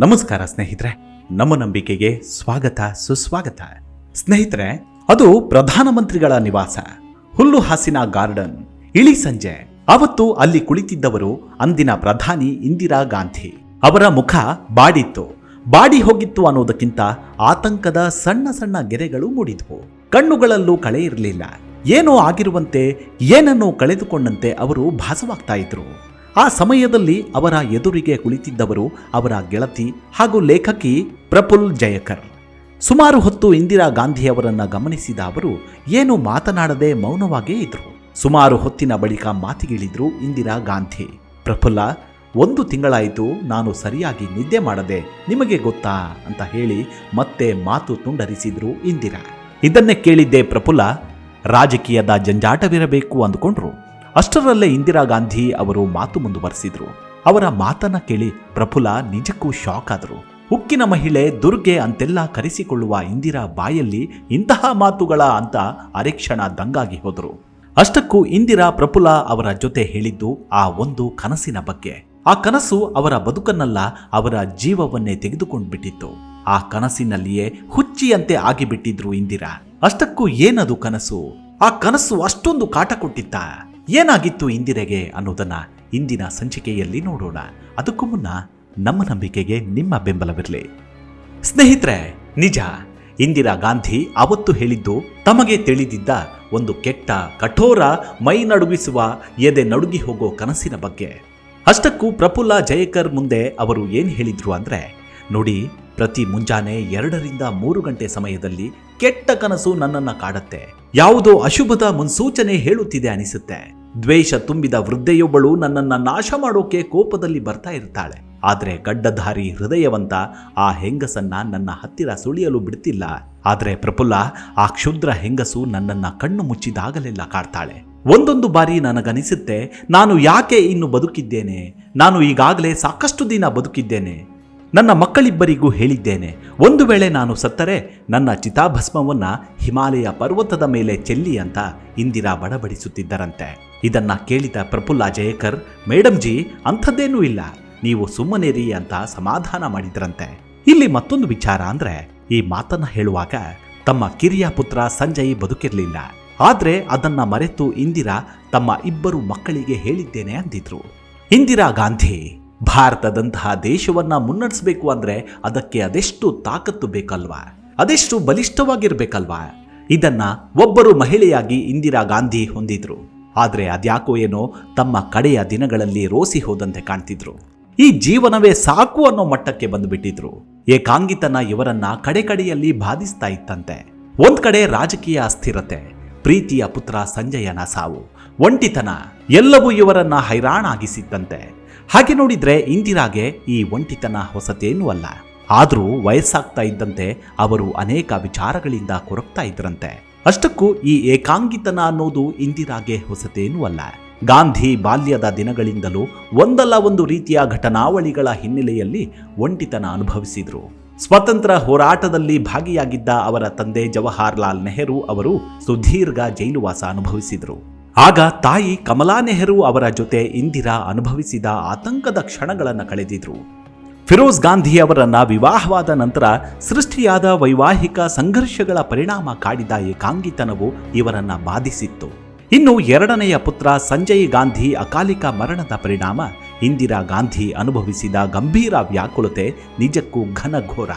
ನಮಸ್ಕಾರ ಸ್ನೇಹಿತರೆ, ನಮ್ಮ ನಂಬಿಕೆಗೆ ಸ್ವಾಗತ, ಸುಸ್ವಾಗತ. ಸ್ನೇಹಿತರೆ, ಅದು ಪ್ರಧಾನಮಂತ್ರಿಗಳ ನಿವಾಸ. ಹುಲ್ಲು ಹಾಸಿನ ಗಾರ್ಡನ್. ಇಳಿ ಸಂಜೆ. ಅವತ್ತು ಅಲ್ಲಿ ಕುಳಿತಿದ್ದವರು ಅಂದಿನ ಪ್ರಧಾನಿ ಇಂದಿರಾ ಗಾಂಧಿ. ಅವರ ಮುಖ ಬಾಡಿತ್ತು. ಬಾಡಿ ಹೋಗಿತ್ತು ಅನ್ನೋದಕ್ಕಿಂತ ಆತಂಕದ ಸಣ್ಣ ಸಣ್ಣ ಗೆರೆಗಳು ಮೂಡಿದ್ವು. ಕಣ್ಣುಗಳಲ್ಲೂ ಕಳೆ ಇರಲಿಲ್ಲ. ಏನೋ ಆಗಿರುವಂತೆ, ಏನನ್ನೋ ಕಳೆದುಕೊಂಡಂತೆ ಅವರು ಭಾಸವಾಗ್ತಾ ಇದ್ರು. ಆ ಸಮಯದಲ್ಲಿ ಅವರ ಎದುರಿಗೆ ಕುಳಿತಿದ್ದವರು ಅವರ ಗೆಳತಿ ಹಾಗೂ ಲೇಖಕಿ ಪ್ರಫುಲ್ ಜಯಕರ್. ಸುಮಾರು ಹೊತ್ತು ಇಂದಿರಾ ಗಾಂಧಿಯವರನ್ನ ಗಮನಿಸಿದ ಅವರು, ಏನು ಮಾತನಾಡದೆ ಮೌನವಾಗೇ ಇದ್ರು? ಸುಮಾರು ಹೊತ್ತಿನ ಬಳಿಕ ಮಾತಿಗಿಳಿದ್ರು ಇಂದಿರಾ ಗಾಂಧಿ. ಪ್ರಫುಲ್ಲ, ಒಂದು ತಿಂಗಳಾಯಿತು ನಾನು ಸರಿಯಾಗಿ ನಿದ್ದೆ ಮಾಡದೆ ನಿಮಗೆ ಗೊತ್ತಾ? ಅಂತ ಹೇಳಿ ಮತ್ತೆ ಮಾತು ತುಂಡರಿಸಿದ್ರು ಇಂದಿರಾ. ಇದನ್ನೇ ಕೇಳಿದ್ದೆ ಪ್ರಫುಲ್ಲ, ರಾಜಕೀಯದ ಜಂಜಾಟವಿರಬೇಕು ಅಂದುಕೊಂಡ್ರು. ಅಷ್ಟರಲ್ಲೇ ಇಂದಿರಾ ಗಾಂಧಿ ಅವರು ಮಾತು ಮುಂದುವರೆಸಿದ್ರು. ಅವರ ಮಾತನ್ನ ಕೇಳಿ ಪ್ರಫುಲ ನಿಜಕ್ಕೂ ಶಾಕ್ ಆದರು. ಉಕ್ಕಿನ ಮಹಿಳೆ ದುರ್ಗೆ ಅಂತೆಲ್ಲ ಕರೆಸಿಕೊಳ್ಳುವ ಇಂದಿರಾ ಬಾಯಲ್ಲಿ ಇಂತಹ ಮಾತುಗಳ ಅಂತ ಅರೆಕ್ಷಣ ದಂಗಾಗಿ ಹೋದರು. ಅಷ್ಟಕ್ಕೂ ಇಂದಿರಾ ಪ್ರಫುಲ ಅವರ ಜೊತೆ ಹೇಳಿದ್ದು ಆ ಒಂದು ಕನಸಿನ ಬಗ್ಗೆ. ಆ ಕನಸು ಅವರ ಬದುಕನ್ನಲ್ಲ, ಅವರ ಜೀವವನ್ನೇ ತೆಗೆದುಕೊಂಡು ಬಿಟ್ಟಿತ್ತು ಆ ಕನಸಿನಲ್ಲಿಯೇ ಹುಚ್ಚಿಯಂತೆ ಆಗಿಬಿಟ್ಟಿದ್ರು ಇಂದಿರಾ. ಅಷ್ಟಕ್ಕೂ ಏನದು ಕನಸು? ಆ ಕನಸು ಅಷ್ಟೊಂದು ಕಾಟ ಕೊಟ್ಟಿತ್ತ? ಏನಾಗಿತ್ತು ಇಂದಿರೆಗೆ ಅನ್ನೋದನ್ನು ಇಂದಿನ ಸಂಚಿಕೆಯಲ್ಲಿ ನೋಡೋಣ. ಅದಕ್ಕೂ ಮುನ್ನ ನಮ್ಮ ನಂಬಿಕೆಗೆ ನಿಮ್ಮ ಬೆಂಬಲವಿರಲಿ. ಸ್ನೇಹಿತರೆ, ನಿಜ, ಇಂದಿರಾ ಗಾಂಧಿ ಅವತ್ತು ಹೇಳಿದ್ದು ತಮಗೆ ತಿಳಿದಿದ್ದ ಒಂದು ಕೆಟ್ಟ ಕಠೋರ ಮೈ ನಡುಗಿಸುವ ಎದೆ ನಡುಗಿ ಹೋಗೋ ಕನಸಿನ ಬಗ್ಗೆ. ಅಷ್ಟಕ್ಕೂ ಪ್ರಫುಲ್ಲ ಜಯಕರ್ ಮುಂದೆ ಅವರು ಏನು ಹೇಳಿದ್ರು ಅಂದ್ರೆ, ನೋಡಿ, ಪ್ರತಿ ಮುಂಜಾನೆ ಎರಡರಿಂದ ಮೂರು ಗಂಟೆ ಸಮಯದಲ್ಲಿ ಕೆಟ್ಟ ಕನಸು ನನ್ನನ್ನ ಕಾಡತ್ತೆ. ಯಾವುದೋ ಅಶುಭದ ಮುನ್ಸೂಚನೆ ಹೇಳುತ್ತಿದೆ ಅನಿಸುತ್ತೆ. ದ್ವೇಷ ತುಂಬಿದ ವೃದ್ಧೆಯೊಬ್ಬಳು ನನ್ನನ್ನ ನಾಶ ಮಾಡೋಕೆ ಕೋಪದಲ್ಲಿ ಬರ್ತಾ ಇರ್ತಾಳೆ. ಆದರೆ ಗಡ್ಡಧಾರಿ ಹೃದಯವಂತ ಆ ಹೆಂಗಸನ್ನ ನನ್ನ ಹತ್ತಿರ ಸುಳಿಯಲು ಬಿಡ್ತಿಲ್ಲ. ಆದರೆ ಪ್ರಫುಲ್ಲ, ಆ ಕ್ಷುದ್ರ ಹೆಂಗಸು ನನ್ನನ್ನ ಕಣ್ಣು ಮುಚ್ಚಿದಾಗಲೆಲ್ಲ ಕಾಡ್ತಾಳೆ. ಒಂದೊಂದು ಬಾರಿ ನನಗನಿಸುತ್ತೆ, ನಾನು ಯಾಕೆ ಇನ್ನು ಬದುಕಿದ್ದೇನೆ? ನಾನು ಈಗಾಗಲೇ ಸಾಕಷ್ಟು ದಿನ ಬದುಕಿದ್ದೇನೆ. ನನ್ನ ಮಕ್ಕಳಿಬ್ಬರಿಗೂ ಹೇಳಿದ್ದೇನೆ. ಒಂದು ವೇಳೆ ನಾನು ಸತ್ತರೆ, ನನ್ನ ಚಿತಾಭಸ್ಮವನ್ನ ಹಿಮಾಲಯ ಪರ್ವತದ ಮೇಲೆ ಚೆಲ್ಲಿ ಅಂತ ಇಂದಿರಾ ಬಡಬಡಿಸುತ್ತಿದ್ದರಂತೆ. ಇದನ್ನ ಕೇಳಿದ ಪ್ರಫುಲ್ಲ ಜಯಕರ್ ಮೇಡಮ್ ಜಿ, ಅಂಥದ್ದೇನೂ ಇಲ್ಲ. ನೀವು ಸುಮ್ಮನೆರಿ ಅಂತ ಸಮಾಧಾನ ಮಾಡಿದ್ರಂತೆ. ಇಲ್ಲಿ ಮತ್ತೊಂದು ವಿಚಾರ ಅಂದ್ರೆ, ಈ ಮಾತನ್ನ ಹೇಳುವಾಗ ತಮ್ಮ ಕಿರಿಯ ಪುತ್ರ ಸಂಜಯ್ ಬದುಕಿರಲಿಲ್ಲ. ಆದ್ರೆ ಅದನ್ನ ಮರೆತು ಇಂದಿರಾ ತಮ್ಮ ಇಬ್ಬರು ಮಕ್ಕಳಿಗೆ ಹೇಳಿದ್ದೇನೆ ಅಂದಿದ್ರು. ಇಂದಿರಾ ಗಾಂಧಿ ಭಾರತದಂತಹ ದೇಶವನ್ನ ಮುನ್ನಡೆಸಬೇಕು ಅಂದ್ರೆ ಅದಕ್ಕೆ ಅದೆಷ್ಟು ತಾಕತ್ತು ಬೇಕಲ್ವಾ? ಅದೆಷ್ಟು ಬಲಿಷ್ಠವಾಗಿರಬೇಕಲ್ವಾ? ಇದನ್ನ ಒಬ್ಬರು ಮಹಿಳೆಯಾಗಿ ಇಂದಿರಾ ಗಾಂಧಿ ಹೊಂದಿದ್ರು. ಆದರೆ ಅದ್ಯಾಕೋ ಏನೋ ತಮ್ಮ ಕಡೆಯ ದಿನಗಳಲ್ಲಿ ರೋಸಿ ಹೋದಂತೆ ಕಾಣ್ತಿದ್ರು. ಈ ಜೀವನವೇ ಸಾಕು ಅನ್ನೋ ಮಟ್ಟಕ್ಕೆ ಬಂದುಬಿಟ್ಟಿದ್ರು. ಏಕಾಂಗಿತನ ಇವರನ್ನ ಕಡೆ ಕಡೆಯಲ್ಲಿ ಬಾಧಿಸ್ತಾ ಇತ್ತಂತೆ. ಒಂದ್ ಕಡೆ ರಾಜಕೀಯ ಅಸ್ಥಿರತೆ, ಪ್ರೀತಿಯ ಪುತ್ರ ಸಂಜಯನ ಸಾವು, ಒಂಟಿತನ ಎಲ್ಲವೂ ಇವರನ್ನ ಹೈರಾಣಾಗಿಸಿತ್ತಂತೆ. ಹಾಗೆ ನೋಡಿದ್ರೆ ಇಂದಿರಾಗೆ ಈ ಒಂಟಿತನ ಹೊಸತೇನೂ ಅಲ್ಲ ಆದರೂ ವಯಸ್ಸಾಗ್ತಾ ಇದ್ದಂತೆ ಅವರು ಅನೇಕ ವಿಚಾರಗಳಿಂದ ಕೊರಗ್ತಾ ಇದ್ರಂತೆ. ಅಷ್ಟಕ್ಕೂ ಈ ಏಕಾಂಗಿತನ ಅನ್ನೋದು ಇಂದಿರಾಗೆ ಹೊಸತೇನೂ ಅಲ್ಲ ಗಾಂಧಿ ಬಾಲ್ಯದ ದಿನಗಳಿಂದಲೂ ಒಂದಲ್ಲ ಒಂದು ರೀತಿಯ ಘಟನಾವಳಿಗಳ ಹಿನ್ನೆಲೆಯಲ್ಲಿ ಒಂಟಿತನ ಅನುಭವಿಸಿದ್ರು. ಸ್ವತಂತ್ರ ಹೋರಾಟದಲ್ಲಿ ಭಾಗಿಯಾಗಿದ್ದ ಅವರ ತಂದೆ ಜವಾಹರ್ಲಾಲ್ ನೆಹರು ಅವರು ಸುದೀರ್ಘ ಜೈಲುವಾಸ ಅನುಭವಿಸಿದ್ರು. ಆಗ ತಾಯಿ ಕಮಲಾ ನೆಹರು ಅವರ ಜೊತೆ ಇಂದಿರಾ ಅನುಭವಿಸಿದ ಆತಂಕದ ಕ್ಷಣಗಳನ್ನು ಕಳೆದಿದ್ರು. ಫಿರೋಜ್ ಗಾಂಧಿ ಅವರನ್ನ ವಿವಾಹವಾದ ನಂತರ ಸೃಷ್ಟಿಯಾದ ವೈವಾಹಿಕ ಸಂಘರ್ಷಗಳ ಪರಿಣಾಮ ಕಾಡಿದ ಏಕಾಂಗಿತನವು ಇವರನ್ನ ಬಾಧಿಸಿತ್ತು. ಇನ್ನು ಎರಡನೆಯ ಪುತ್ರ ಸಂಜಯ್ ಗಾಂಧಿ ಅಕಾಲಿಕ ಮರಣದ ಪರಿಣಾಮ ಇಂದಿರಾ ಗಾಂಧಿ ಅನುಭವಿಸಿದ ಗಂಭೀರ ವ್ಯಾಕುಲತೆ ನಿಜಕ್ಕೂ ಘನಘೋರ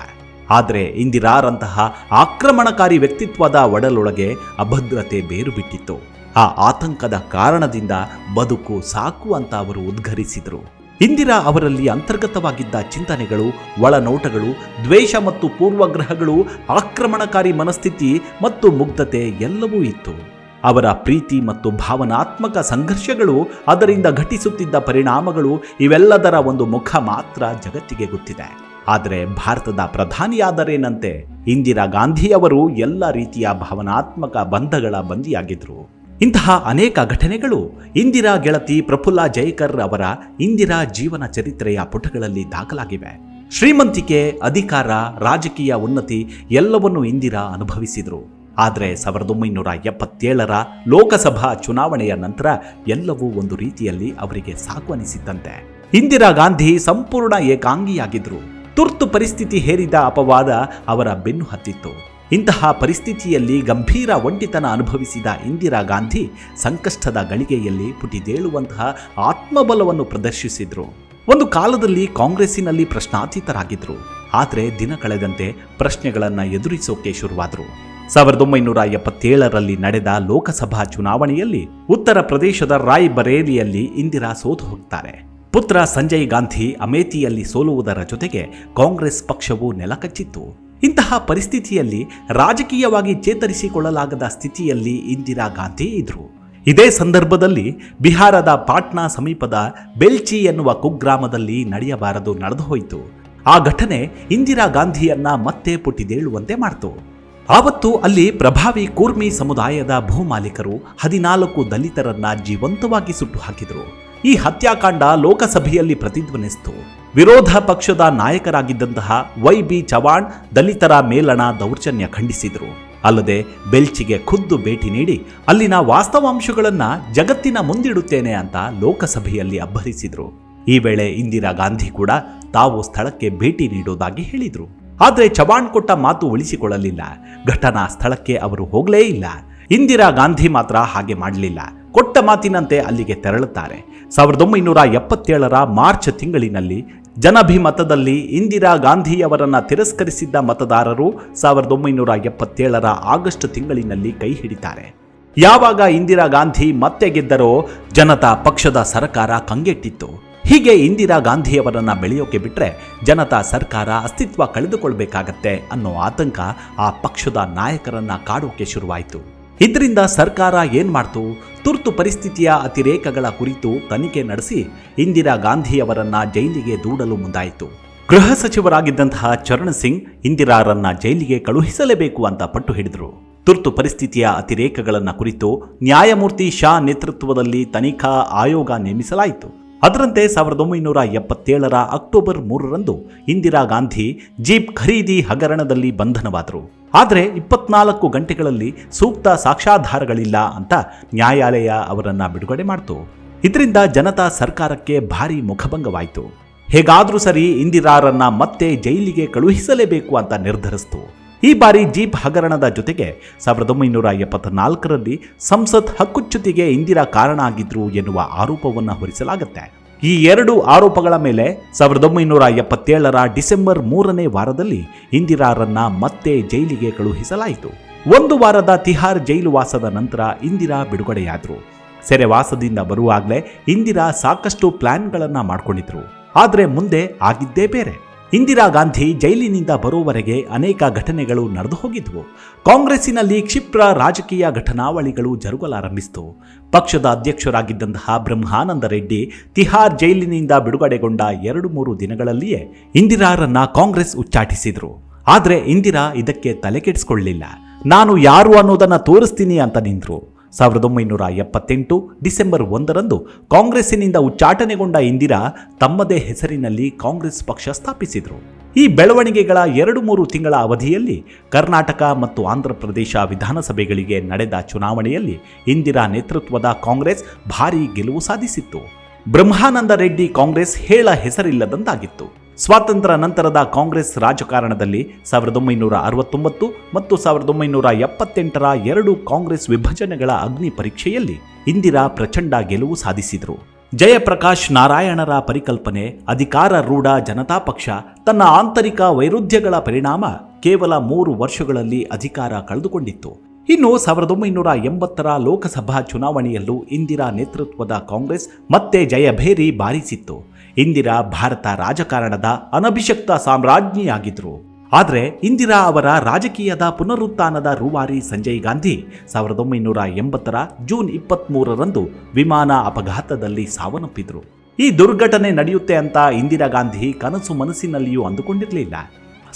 ಆದರೆ ಇಂದಿರಾರಂತಹ ಆಕ್ರಮಣಕಾರಿ ವ್ಯಕ್ತಿತ್ವದ ಒಡಲೊಳಗೆ ಅಭದ್ರತೆ ಬೇರು ಬಿಟ್ಟಿತ್ತು ಆ ಆತಂಕದ ಕಾರಣದಿಂದ ಬದುಕು ಸಾಕು ಅಂತ ಅವರು ಉದ್ಘರಿಸಿದರು. ಇಂದಿರಾ ಅವರಲ್ಲಿ ಅಂತರ್ಗತವಾಗಿದ್ದ ಚಿಂತನೆಗಳು, ಒಳನೋಟಗಳು, ದ್ವೇಷ ಮತ್ತು ಪೂರ್ವಗ್ರಹಗಳು, ಆಕ್ರಮಣಕಾರಿ ಮನಸ್ಥಿತಿ ಮತ್ತು ಮುಗ್ಧತೆ ಎಲ್ಲವೂ ಇತ್ತು. ಅವರ ಪ್ರೀತಿ ಮತ್ತು ಭಾವನಾತ್ಮಕ ಸಂಘರ್ಷಗಳು ಅದರಿಂದ ಘಟಿಸುತ್ತಿದ್ದ ಪರಿಣಾಮಗಳು ಇವೆಲ್ಲದರ ಒಂದು ಮುಖ ಮಾತ್ರ ಜಗತ್ತಿಗೆ ಗೊತ್ತಿದೆ. ಆದರೆ ಭಾರತದ ಪ್ರಧಾನಿಯಾದರೇನಂತೆ ಇಂದಿರಾ ಗಾಂಧಿಯವರು ಎಲ್ಲ ರೀತಿಯ ಭಾವನಾತ್ಮಕ ಬಂಧಗಳ ಬಂದಿಯಾಗಿದ್ರು. ಇಂತಹ ಅನೇಕ ಘಟನೆಗಳು ಇಂದಿರಾ ಗೆಳತಿ ಪ್ರಫುಲ್ಲ ಜಯಕರ್ ಅವರ ಇಂದಿರಾ ಜೀವನ ಚರಿತ್ರೆಯ ಪುಟಗಳಲ್ಲಿ ದಾಖಲಾಗಿವೆ. ಶ್ರೀಮಂತಿಕೆ, ಅಧಿಕಾರ, ರಾಜಕೀಯ ಉನ್ನತಿ ಎಲ್ಲವನ್ನು ಇಂದಿರಾ ಅನುಭವಿಸಿದ್ರು. ಆದರೆ ಸಾವಿರದ ಒಂಬೈನೂರ ಎಪ್ಪತ್ತೇಳರ ಲೋಕಸಭಾ ಚುನಾವಣೆಯ ನಂತರ ಎಲ್ಲವೂ ಒಂದು ರೀತಿಯಲ್ಲಿ ಅವರಿಗೆ ಸಾಕು ಅನಿಸಿತ್ತಂತೆ ಇಂದಿರಾ ಗಾಂಧಿ ಸಂಪೂರ್ಣ ಏಕಾಂಗಿಯಾಗಿದ್ರು. ತುರ್ತು ಪರಿಸ್ಥಿತಿ ಹೇರಿದ ಅಪವಾದ ಅವರ ಬೆನ್ನು ಹತ್ತಿತ್ತು. ಇಂತಹ ಪರಿಸ್ಥಿತಿಯಲ್ಲಿ ಗಂಭೀರ ಒಂಟಿತನ ಅನುಭವಿಸಿದ ಇಂದಿರಾ ಗಾಂಧಿ ಸಂಕಷ್ಟದ ಗಳಿಗೆಯಲ್ಲಿ ಪುಟಿದೇಳುವಂತಹ ಆತ್ಮಬಲವನ್ನು ಪ್ರದರ್ಶಿಸಿದ್ರು. ಒಂದು ಕಾಲದಲ್ಲಿ ಕಾಂಗ್ರೆಸ್ಸಿನಲ್ಲಿ ಪ್ರಶ್ನಾತೀತರಾಗಿದ್ದರು ಆದರೆ ದಿನ ಕಳೆದಂತೆ ಪ್ರಶ್ನೆಗಳನ್ನು ಎದುರಿಸೋಕೆ ಶುರುವಾದರು. ಸಾವಿರದ ಒಂಬೈನೂರ ಎಪ್ಪತ್ತೇಳರಲ್ಲಿ ನಡೆದ ಲೋಕಸಭಾ ಚುನಾವಣೆಯಲ್ಲಿ ಉತ್ತರ ಪ್ರದೇಶದ ರಾಯ್ ಬರೇಲಿಯಲ್ಲಿ ಇಂದಿರಾ ಸೋತು ಹೋಗ್ತಾರೆ. ಪುತ್ರ ಸಂಜಯ್ ಗಾಂಧಿ ಅಮೇಥಿಯಲ್ಲಿ ಸೋಲುವುದರ ಜೊತೆಗೆ ಕಾಂಗ್ರೆಸ್ ಪಕ್ಷವು ನೆಲಕಚ್ಚಿತ್ತು. ಇಂತಹ ಪರಿಸ್ಥಿತಿಯಲ್ಲಿ ರಾಜಕೀಯವಾಗಿ ಚೇತರಿಸಿಕೊಳ್ಳಲಾಗದ ಸ್ಥಿತಿಯಲ್ಲಿ ಇಂದಿರಾ ಗಾಂಧಿ ಇದ್ರು. ಇದೇ ಸಂದರ್ಭದಲ್ಲಿ ಬಿಹಾರದ ಪಾಟ್ನಾ ಸಮೀಪದ ಬೆಲ್ಚಿ ಎನ್ನುವ ಕುಗ್ರಾಮದಲ್ಲಿ ನಡೆಯಬಾರದು ನಡೆದು ಹೋಯಿತು. ಆ ಘಟನೆ ಇಂದಿರಾ ಗಾಂಧಿಯನ್ನ ಮತ್ತೆ ಪುಟಿದೇಳುವಂತೆ ಮಾಡಿತು. ಆವತ್ತು ಅಲ್ಲಿ ಪ್ರಭಾವಿ ಕೂರ್ಮಿ ಸಮುದಾಯದ ಭೂಮಾಲೀಕರು ಹದಿನಾಲ್ಕು ದಲಿತರನ್ನ ಜೀವಂತವಾಗಿ ಸುಟ್ಟು ಹಾಕಿದರು ಈ ಹತ್ಯಾಕಾಂಡ ಲೋಕಸಭೆಯಲ್ಲಿ ಪ್ರತಿಧ್ವನಿಸಿತು. ವಿರೋಧ ಪಕ್ಷದ ನಾಯಕರಾಗಿದ್ದಂತಹ ವೈ ಬಿ ಚವಾಣ್ ದಲಿತರ ಮೇಲಣ ದೌರ್ಜನ್ಯ ಖಂಡಿಸಿದರು. ಅಲ್ಲದೆ ಬೆಲ್ಚಿಗೆ ಖುದ್ದು ಭೇಟಿ ನೀಡಿ ಅಲ್ಲಿನ ವಾಸ್ತವಾಂಶಗಳನ್ನು ಜಗತ್ತಿನ ಮುಂದಿಡುತ್ತೇನೆ ಅಂತ ಲೋಕಸಭೆಯಲ್ಲಿ ಅಬ್ಬರಿಸಿದರು. ಈ ವೇಳೆ ಇಂದಿರಾ ಗಾಂಧಿ ಕೂಡ ತಾವು ಸ್ಥಳಕ್ಕೆ ಭೇಟಿ ನೀಡೋದಾಗಿ ಹೇಳಿದರು. ಆದರೆ ಚವಾಣ್ ಕೊಟ್ಟ ಮಾತು ಉಳಿಸಿಕೊಳ್ಳಲಿಲ್ಲ. ಘಟನಾ ಸ್ಥಳಕ್ಕೆ ಅವರು ಹೋಗಲೇ ಇಲ್ಲ. ಇಂದಿರಾ ಗಾಂಧಿ ಮಾತ್ರ ಹಾಗೆ ಮಾಡಲಿಲ್ಲ. ಕೊಟ್ಟ ಮಾತಿನಂತೆ ಅಲ್ಲಿಗೆ ತೆರಳುತ್ತಾರೆ. ಸಾವಿರದ ಒಂಬೈನೂರ ಎಪ್ಪತ್ತೇಳರ ಮಾರ್ಚ್ ತಿಂಗಳಿನಲ್ಲಿ ಜನಭಿಮತದಲ್ಲಿ ಇಂದಿರಾ ಗಾಂಧಿಯವರನ್ನ ತಿರಸ್ಕರಿಸಿದ್ದ ಮತದಾರರು ಸಾವಿರದ ಒಂಬೈನೂರ ಎಪ್ಪತ್ತೇಳರ ಆಗಸ್ಟ್ ತಿಂಗಳಿನಲ್ಲಿ ಕೈ ಹಿಡಿತಾರೆ. ಯಾವಾಗ ಇಂದಿರಾ ಗಾಂಧಿ ಮತ್ತೆ ಗೆದ್ದರೋ ಜನತಾ ಪಕ್ಷದ ಸರ್ಕಾರ ಕಂಗೆಟ್ಟಿತ್ತು. ಹೀಗೆ ಇಂದಿರಾ ಗಾಂಧಿಯವರನ್ನ ಬೆಳೆಯೋಕೆ ಬಿಟ್ರೆ ಜನತಾ ಸರ್ಕಾರ ಅಸ್ತಿತ್ವ ಕಳೆದುಕೊಳ್ಬೇಕಾಗತ್ತೆ ಅನ್ನೋ ಆತಂಕ ಆ ಪಕ್ಷದ ನಾಯಕರನ್ನ ಕಾಡೋಕೆ ಶುರುವಾಯಿತು. ಇದರಿಂದ ಸರ್ಕಾರ ಏನ್ ಮಾಡ್ತು? ತುರ್ತು ಪರಿಸ್ಥಿತಿಯ ಅತಿರೇಕಗಳ ಕುರಿತು ತನಿಖೆ ನಡೆಸಿ ಇಂದಿರಾ ಗಾಂಧಿಯವರನ್ನ ಜೈಲಿಗೆ ದೂಡಲು ಮುಂದಾಯಿತು. ಗೃಹ ಸಚಿವರಾಗಿದ್ದಂತಹ ಚರಣ್ ಸಿಂಗ್ ಇಂದಿರಾರನ್ನ ಜೈಲಿಗೆ ಕಳುಹಿಸಲೇಬೇಕು ಅಂತ ಪಟ್ಟು ಹಿಡಿದರು. ತುರ್ತು ಪರಿಸ್ಥಿತಿಯ ಅತಿರೇಕಗಳನ್ನ ಕುರಿತು ನ್ಯಾಯಮೂರ್ತಿ ಶಾ ನೇತೃತ್ವದಲ್ಲಿ ತನಿಖಾ ಆಯೋಗ ನೇಮಿಸಲಾಯಿತು. ಅದರಂತೆ ಸಾವಿರದ ಒಂಬೈನೂರ ಎಪ್ಪತ್ತೇಳರ ಅಕ್ಟೋಬರ್ ಮೂರರಂದು ಇಂದಿರಾ ಗಾಂಧಿ ಜೀಪ್ ಖರೀದಿ ಹಗರಣದಲ್ಲಿ ಬಂಧನವಾದರು. ಆದರೆ ಇಪ್ಪತ್ನಾಲ್ಕು ಗಂಟೆಗಳಲ್ಲಿ ಸೂಕ್ತ ಸಾಕ್ಷ್ಯಾಧಾರಗಳಿಲ್ಲ ಅಂತ ನ್ಯಾಯಾಲಯ ಅವರನ್ನು ಬಿಡುಗಡೆ ಮಾಡಿತು. ಇದರಿಂದ ಜನತಾ ಸರ್ಕಾರಕ್ಕೆ ಭಾರಿ ಮುಖಭಂಗವಾಯಿತು. ಹೇಗಾದರೂ ಸರಿ ಇಂದಿರಾರನ್ನ ಮತ್ತೆ ಜೈಲಿಗೆ ಕಳುಹಿಸಲೇಬೇಕು ಅಂತ ನಿರ್ಧರಿಸಿತು. ಈ ಬಾರಿ ಜೀಪ್ ಹಗರಣದ ಜೊತೆಗೆ ಸಾವಿರದ ಒಂಬೈನೂರ ಎಪ್ಪತ್ನಾಲ್ಕರಲ್ಲಿ ಸಂಸತ್ ಹಕ್ಕುಚ್ಯುತಿಗೆ ಇಂದಿರಾ ಕಾರಣ ಆಗಿದ್ರು ಎನ್ನುವ ಆರೋಪವನ್ನು ಹೊರಿಸಲಾಗುತ್ತೆ. ಈ ಎರಡು ಆರೋಪಗಳ ಮೇಲೆ ಸಾವಿರದ ಒಂಬೈನೂರ ಎಪ್ಪತ್ತೇಳರ ಡಿಸೆಂಬರ್ ಮೂರನೇ ವಾರದಲ್ಲಿ ಇಂದಿರಾರನ್ನ ಮತ್ತೆ ಜೈಲಿಗೆ ಕಳುಹಿಸಲಾಯಿತು. ಒಂದು ವಾರದ ತಿಹಾರ್ ಜೈಲು ವಾಸದ ನಂತರ ಇಂದಿರಾ ಬಿಡುಗಡೆಯಾದರು. ಸೆರೆವಾಸದಿಂದ ಬರುವಾಗಲೇ ಇಂದಿರಾ ಸಾಕಷ್ಟು ಪ್ಲಾನ್ಗಳನ್ನು ಮಾಡ್ಕೊಂಡಿದ್ರು. ಆದರೆ ಮುಂದೆ ಆಗಿದ್ದೇ ಬೇರೆ. ಇಂದಿರಾ ಗಾಂಧಿ ಜೈಲಿನಿಂದ ಬರುವವರೆಗೆ ಅನೇಕ ಘಟನೆಗಳು ನಡೆದು ಹೋಗಿದ್ವು. ಕಾಂಗ್ರೆಸ್ಸಿನಲ್ಲಿ ಕ್ಷಿಪ್ರ ರಾಜಕೀಯ ಘಟನಾವಳಿಗಳು ಜರುಗಲಾರಂಭಿಸಿತು. ಪಕ್ಷದ ಅಧ್ಯಕ್ಷರಾಗಿದ್ದಂತಹ ಬ್ರಹ್ಮಾನಂದ ರೆಡ್ಡಿ ತಿಹಾರ್ ಜೈಲಿನಿಂದ ಬಿಡುಗಡೆಗೊಂಡ ಎರಡು ಮೂರು ದಿನಗಳಲ್ಲಿಯೇ ಇಂದಿರಾರನ್ನ ಕಾಂಗ್ರೆಸ್ ಉಚ್ಚಾಟಿಸಿದರು. ಆದರೆ ಇಂದಿರಾ ಇದಕ್ಕೆ ತಲೆಕೆಡಿಸಿಕೊಳ್ಳಲಿಲ್ಲ. ನಾನು ಯಾರು ಅನ್ನೋದನ್ನು ತೋರಿಸ್ತೀನಿ ಅಂತ ನಿಂತರು ಸಾವಿರದ ಒಂಬೈನೂರ ಎಪ್ಪತ್ತೆಂಟು ಡಿಸೆಂಬರ್ ಒಂದರಂದು ಕಾಂಗ್ರೆಸ್ಸಿನಿಂದ ಉಚ್ಚಾಟನೆಗೊಂಡ ಇಂದಿರಾ ತಮ್ಮದೇ ಹೆಸರಿನಲ್ಲಿ ಕಾಂಗ್ರೆಸ್ ಪಕ್ಷ ಸ್ಥಾಪಿಸಿದರು. ಈ ಬೆಳವಣಿಗೆಗಳ ಎರಡು ಮೂರು ತಿಂಗಳ ಅವಧಿಯಲ್ಲಿ ಕರ್ನಾಟಕ ಮತ್ತು ಆಂಧ್ರಪ್ರದೇಶ ವಿಧಾನಸಭೆಗಳಿಗೆ ನಡೆದ ಚುನಾವಣೆಯಲ್ಲಿ ಇಂದಿರಾ ನೇತೃತ್ವದ ಕಾಂಗ್ರೆಸ್ ಭಾರೀ ಗೆಲುವು ಸಾಧಿಸಿತ್ತು. ಬ್ರಹ್ಮಾನಂದ ರೆಡ್ಡಿ ಕಾಂಗ್ರೆಸ್ ಹೇಳ ಹೆಸರಿಲ್ಲದಂತಾಗಿತ್ತು. ಸ್ವಾತಂತ್ರ್ಯ ನಂತರದ ಕಾಂಗ್ರೆಸ್ ರಾಜಕಾರಣದಲ್ಲಿ ಸಾವಿರದ ಒಂಬೈನೂರ ಅರವತ್ತೊಂಬತ್ತು ಮತ್ತು ಸಾವಿರದ ಒಂಬೈನೂರ ಎಪ್ಪತ್ತೆಂಟರ ಎರಡು ಕಾಂಗ್ರೆಸ್ ವಿಭಜನೆಗಳ ಅಗ್ನಿ ಪರೀಕ್ಷೆಯಲ್ಲಿ ಇಂದಿರಾ ಪ್ರಚಂಡ ಗೆಲುವು ಸಾಧಿಸಿದರು. ಜಯಪ್ರಕಾಶ್ ನಾರಾಯಣರ ಪರಿಕಲ್ಪನೆ ಅಧಿಕಾರ ರೂಢ ಜನತಾ ಪಕ್ಷ, ತನ್ನ ಆಂತರಿಕ ವೈರುಧ್ಯಗಳ ಪರಿಣಾಮ ಕೇವಲ ಮೂರು ವರ್ಷಗಳಲ್ಲಿ ಅಧಿಕಾರ ಕಳೆದುಕೊಂಡಿತ್ತು. ಇನ್ನು ಸಾವಿರದ ಒಂಬೈನೂರ ಎಂಬತ್ತರ ಲೋಕಸಭಾ ಚುನಾವಣೆಯಲ್ಲೂ ಇಂದಿರಾ ನೇತೃತ್ವದ ಕಾಂಗ್ರೆಸ್ ಮತ್ತೆ ಜಯಭೇರಿ ಬಾರಿಸಿತ್ತು. ಇಂದಿರಾ ಭಾರತ ರಾಜಕಾರಣದ ಅನಭಿಷಕ್ತ ಸಾಮ್ರಾಜ್ಞಿಯಾಗಿದ್ದರು ಆದರೆ ಇಂದಿರಾ ಅವರ ರಾಜಕೀಯದ ಪುನರುತ್ಥಾನದ ರೂವಾರಿ ಸಂಜಯ್ ಗಾಂಧಿ ಸಾವಿರದ ಒಂಬೈನೂರ ಎಂಬತ್ತರ ಜೂನ್ ಇಪ್ಪತ್ತ್ಮೂರರಂದು ವಿಮಾನ ಅಪಘಾತದಲ್ಲಿ ಸಾವನ್ನಪ್ಪಿದ್ರು. ಈ ದುರ್ಘಟನೆ ನಡೆಯುತ್ತೆ ಅಂತ ಇಂದಿರಾ ಗಾಂಧಿ ಕನಸು ಮನಸ್ಸಿನಲ್ಲಿಯೂ ಅಂದುಕೊಂಡಿರಲಿಲ್ಲ.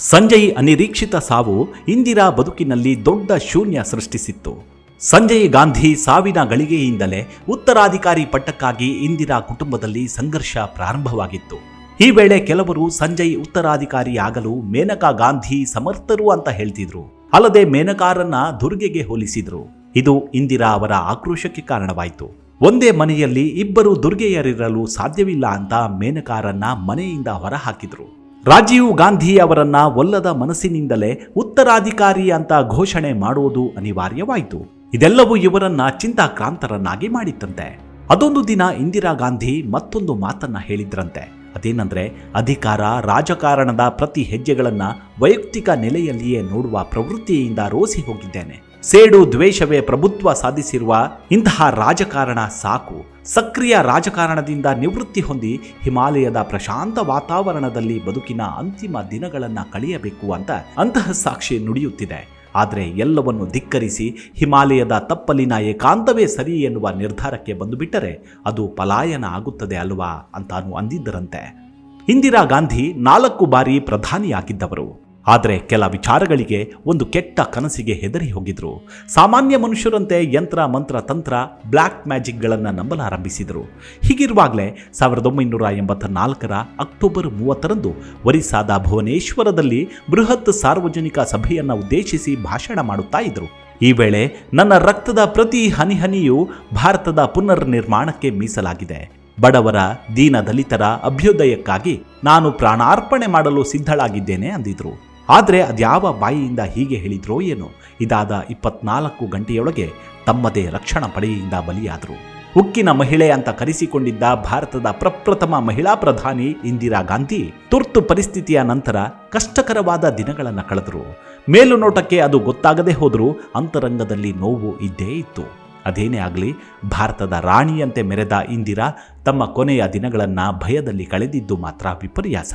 ಸಂಜಯ್ ಅನಿರೀಕ್ಷಿತ ಸಾವು ಇಂದಿರಾ ಬದುಕಿನಲ್ಲಿ ದೊಡ್ಡ ಶೂನ್ಯ ಸೃಷ್ಟಿಸಿತ್ತು. ಸಂಜಯ್ ಗಾಂಧಿ ಸಾವಿನ ಗಳಿಗೆಯಿಂದಲೇ ಉತ್ತರಾಧಿಕಾರಿ ಪಟ್ಟಕ್ಕಾಗಿ ಇಂದಿರಾ ಕುಟುಂಬದಲ್ಲಿ ಸಂಘರ್ಷ ಪ್ರಾರಂಭವಾಗಿತ್ತು. ಈ ವೇಳೆ ಕೆಲವರು ಸಂಜಯ್ ಉತ್ತರಾಧಿಕಾರಿ ಆಗಲು ಮೇನಕಾ ಗಾಂಧಿ ಸಮರ್ಥರು ಅಂತ ಹೇಳ್ತಿದ್ರು. ಅಲ್ಲದೆ ಮೇನಕಾರನ್ನ ದುರ್ಗೆಗೆ ಹೋಲಿಸಿದ್ರು. ಇದು ಇಂದಿರಾ ಅವರ ಆಕ್ರೋಶಕ್ಕೆ ಕಾರಣವಾಯಿತು. ಒಂದೇ ಮನೆಯಲ್ಲಿ ಇಬ್ಬರು ದುರ್ಗೆಯರಿರಲು ಸಾಧ್ಯವಿಲ್ಲ ಅಂತ ಮೇನಕಾರನ್ನ ಮನೆಯಿಂದ ಹೊರಹಾಕಿದ್ರು. ರಾಜೀವ್ ಗಾಂಧಿ ಅವರನ್ನ ಒಲ್ಲದ ಮನಸ್ಸಿನಿಂದಲೇ ಉತ್ತರಾಧಿಕಾರಿ ಅಂತ ಘೋಷಣೆ ಮಾಡುವುದು ಅನಿವಾರ್ಯವಾಯಿತು. ಇದೆಲ್ಲವೂ ಇವರನ್ನ ಚಿಂತಾಕ್ರಾಂತರನ್ನಾಗಿ ಮಾಡಿತ್ತಂತೆ. ಅದೊಂದು ದಿನ ಇಂದಿರಾ ಗಾಂಧಿ ಮತ್ತೊಂದು ಮಾತನ್ನ ಹೇಳಿದ್ರಂತೆ. ಅದೇನಂದ್ರೆ, ಅಧಿಕಾರ ರಾಜಕಾರಣದ ಪ್ರತಿ ಹೆಜ್ಜೆಗಳನ್ನ ವೈಯಕ್ತಿಕ ನೆಲೆಯಲ್ಲಿಯೇ ನೋಡುವ ಪ್ರವೃತ್ತಿಯಿಂದ ರೋಸಿ ಹೋಗಿದ್ದೇನೆ. ಸೇಡು ದ್ವೇಷವೇ ಪ್ರಭುತ್ವ ಸಾಧಿಸಿರುವ ಇಂತಹ ರಾಜಕಾರಣ ಸಾಕು. ಸಕ್ರಿಯ ರಾಜಕಾರಣದಿಂದ ನಿವೃತ್ತಿ ಹೊಂದಿ ಹಿಮಾಲಯದ ಪ್ರಶಾಂತ ವಾತಾವರಣದಲ್ಲಿ ಬದುಕಿನ ಅಂತಿಮ ದಿನಗಳನ್ನು ಕಳೆಯಬೇಕು ಅಂತ ಅಂತಹ ಸಾಕ್ಷಿ ನುಡಿಯುತ್ತಿದೆ. ಆದರೆ ಎಲ್ಲವನ್ನು ಧಿಕ್ಕರಿಸಿ ಹಿಮಾಲಯದ ತಪ್ಪಲಿನ ಏಕಾಂತವೇ ಸರಿ ಎನ್ನುವ ನಿರ್ಧಾರಕ್ಕೆ ಬಂದುಬಿಟ್ಟರೆ ಅದು ಪಲಾಯನ ಆಗುತ್ತದೆ ಅಲ್ವಾ ಅಂತಾನು ಅಂದಿದ್ದರಂತೆ. ಇಂದಿರಾ ಗಾಂಧಿ ನಾಲ್ಕು ಬಾರಿ ಪ್ರಧಾನಿಯಾಗಿದ್ದವರು. ಆದರೆ ಕೆಲ ವಿಚಾರಗಳಿಗೆ ಒಂದು ಕೆಟ್ಟ ಕನಸಿಗೆ ಹೆದರಿ ಹೋಗಿದ್ರು. ಸಾಮಾನ್ಯ ಮನುಷ್ಯರಂತೆ ಯಂತ್ರ, ಮಂತ್ರ, ತಂತ್ರ ಬ್ಲ್ಯಾಕ್ ಮ್ಯಾಜಿಕ್ಗಳನ್ನು ನಂಬಲಾರಂಭಿಸಿದರು. ಹೀಗಿರುವಾಗಲೇ ಸಾವಿರದ ಒಂಬೈನೂರ ಎಂಬತ್ತ ನಾಲ್ಕರ ಅಕ್ಟೋಬರ್ ಮೂವತ್ತರಂದು ಒರಿಸ್ಸಾದ ಭುವನೇಶ್ವರದಲ್ಲಿ ಬೃಹತ್ ಸಾರ್ವಜನಿಕ ಸಭೆಯನ್ನು ಉದ್ದೇಶಿಸಿ ಭಾಷಣ ಮಾಡುತ್ತಾ ಇದ್ದರು ಈ ವೇಳೆ ನನ್ನ ರಕ್ತದ ಪ್ರತಿ ಹನಿ ಹನಿಯು ಭಾರತದ ಪುನರ್ ನಿರ್ಮಾಣಕ್ಕೆ ಮೀಸಲಾಗಿದೆ. ಬಡವರ ದೀನ ದಲಿತರ ಅಭ್ಯುದಯಕ್ಕಾಗಿ ನಾನು ಪ್ರಾಣಾರ್ಪಣೆ ಮಾಡಲು ಸಿದ್ಧಳಾಗಿದ್ದೇನೆ ಅಂದಿದ್ರು. ಆದರೆ ಅದ್ಯಾವ ಬಾಯಿಯಿಂದ ಹೀಗೆ ಹೇಳಿದ್ರೋ ಏನೋ? ಇದಾದ ಇಪ್ಪತ್ನಾಲ್ಕು ಗಂಟೆಯೊಳಗೆ ತಮ್ಮದೇ ರಕ್ಷಣಾ ಪಡೆಯಿಂದ ಬಲಿಯಾದರು. ಉಕ್ಕಿನ ಮಹಿಳೆ ಅಂತ ಕರೆಸಿಕೊಂಡಿದ್ದ ಭಾರತದ ಪ್ರಪ್ರಥಮ ಮಹಿಳಾ ಪ್ರಧಾನಿ ಇಂದಿರಾ ಗಾಂಧಿ ತುರ್ತು ಪರಿಸ್ಥಿತಿಯ ನಂತರ ಕಷ್ಟಕರವಾದ ದಿನಗಳನ್ನು ಕಳೆದರು. ಮೇಲುನೋಟಕ್ಕೆ ಅದು ಗೊತ್ತಾಗದೇ ಹೋದರೂ, ಅಂತರಂಗದಲ್ಲಿ ನೋವು ಇದ್ದೇ ಇತ್ತು. ಅದೇನೇ ಆಗಲಿ, ಭಾರತದ ರಾಣಿಯಂತೆ ಮೆರೆದ ಇಂದಿರಾ ತಮ್ಮ ಕೊನೆಯ ದಿನಗಳನ್ನು ಭಯದಲ್ಲಿ ಕಳೆದಿದ್ದು ಮಾತ್ರ ವಿಪರ್ಯಾಸ.